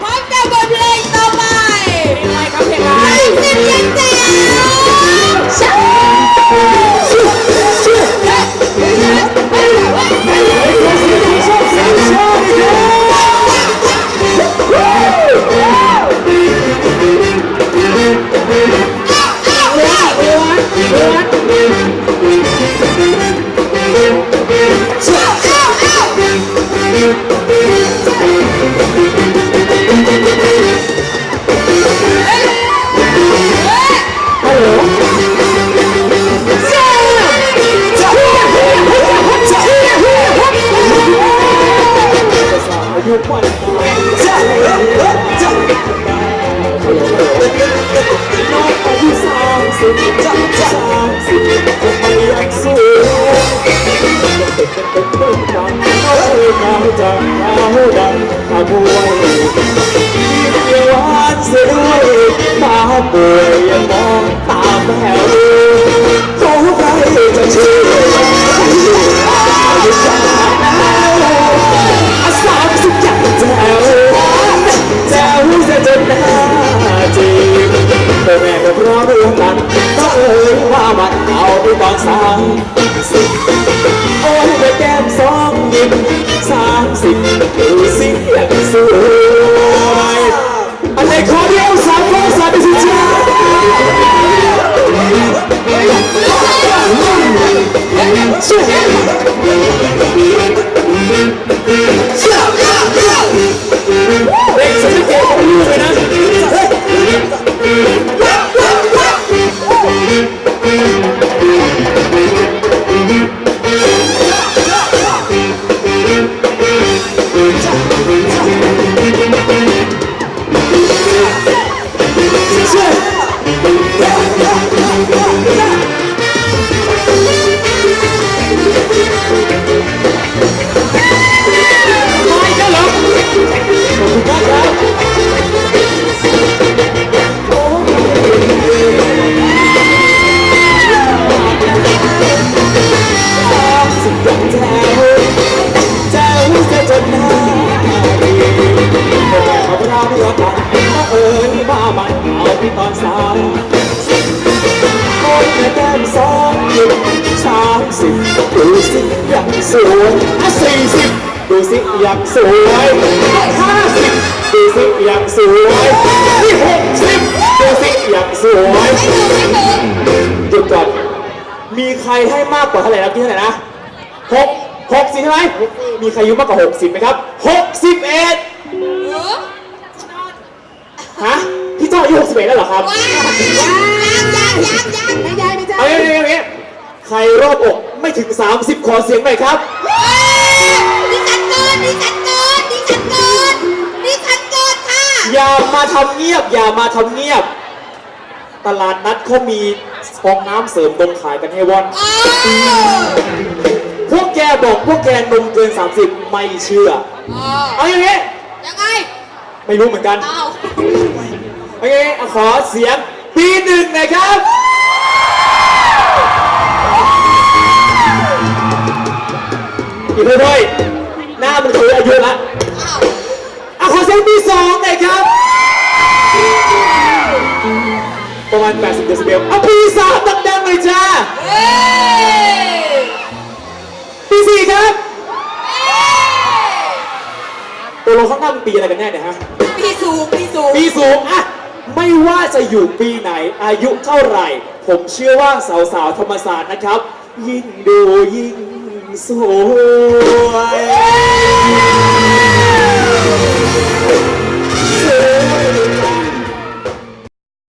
พร้อมกับบทเพลงต่อไปเพลงอะไรครับเพลงอะไร น้องอายุสามสิบจ้าจ้าสามสิบทำไมยังสวยเป็นเป็นเพื่อนกันเอาเงาจากเงาดำมาบวยเดียววานเสียด้วยมาป่วยยังม ไปตอนสามสิบโอ้ยแม่แก้มสองยิ้มสามสิบดูสิยังสวยอันไหนขอเดียวสามคนสามสิบจ้าช่ว ตอนสาวโอ้ยแม่แก้มสองยิ้มสามสิบดูสิยังสวยอะสี่สิบดูสิยังสวยห้าสิบดูสิยังสวยนี่หกสิบดูสิยังสวยหยุดก่อนมีใครให้มากกว่าเท่าไหร่นะพี่เท่าไหร่นะหกหกสิบใช่ไหมมีใครอายุมากกว่าหกสิบไหมครับหกสิบเอ็ดฮะาอายุหกสิบเอ็ดแล้วเหรอครับยังยังยังยังไม่ได้ไม่ได้เอาอย่างนี้อย่างนี้ใครรอบอกไม่ถึง 30 ขอเสียงหน่อยครับ ดิฉันเกินดิฉันเกินดิฉันเกินดิฉันเกินค่ะอย่ามาทำเงียบ อย่ามาทำเงียบ ตลาดนัดเขามีฟองน้ำเสริมนมขายกันให้วอนอ๋อพวกแกบอกพวกแกนมเกิน 30 ไม่เชื่ออ๋อเอาอย่างนี้ ยังไงไม่รู้เหมือนกัน เอา เอาอย่างนี้ขอเสียงปีหนึ่งหนะครับ อีกด้วยหน้ามันคืออายุละเอาอะขอเสียงปีสองหน่อยครับ ประมาณ 80เดซิเบลอะปีสามดังๆเลยจ้าเฮ้ยปีสี่ครับตัวลงข้างหน้าเป็นปีอะไรกันแน่เนี่ยฮะ พี่สูงพี่สูง ปีสูงอะ ไม่ว่าจะอยู่ปีไหนอายุเท่าไหร่ ผมเชื่อว่าสาวๆธรรมศาสตร์นะครับ ยิ่งดูยิ่งสวย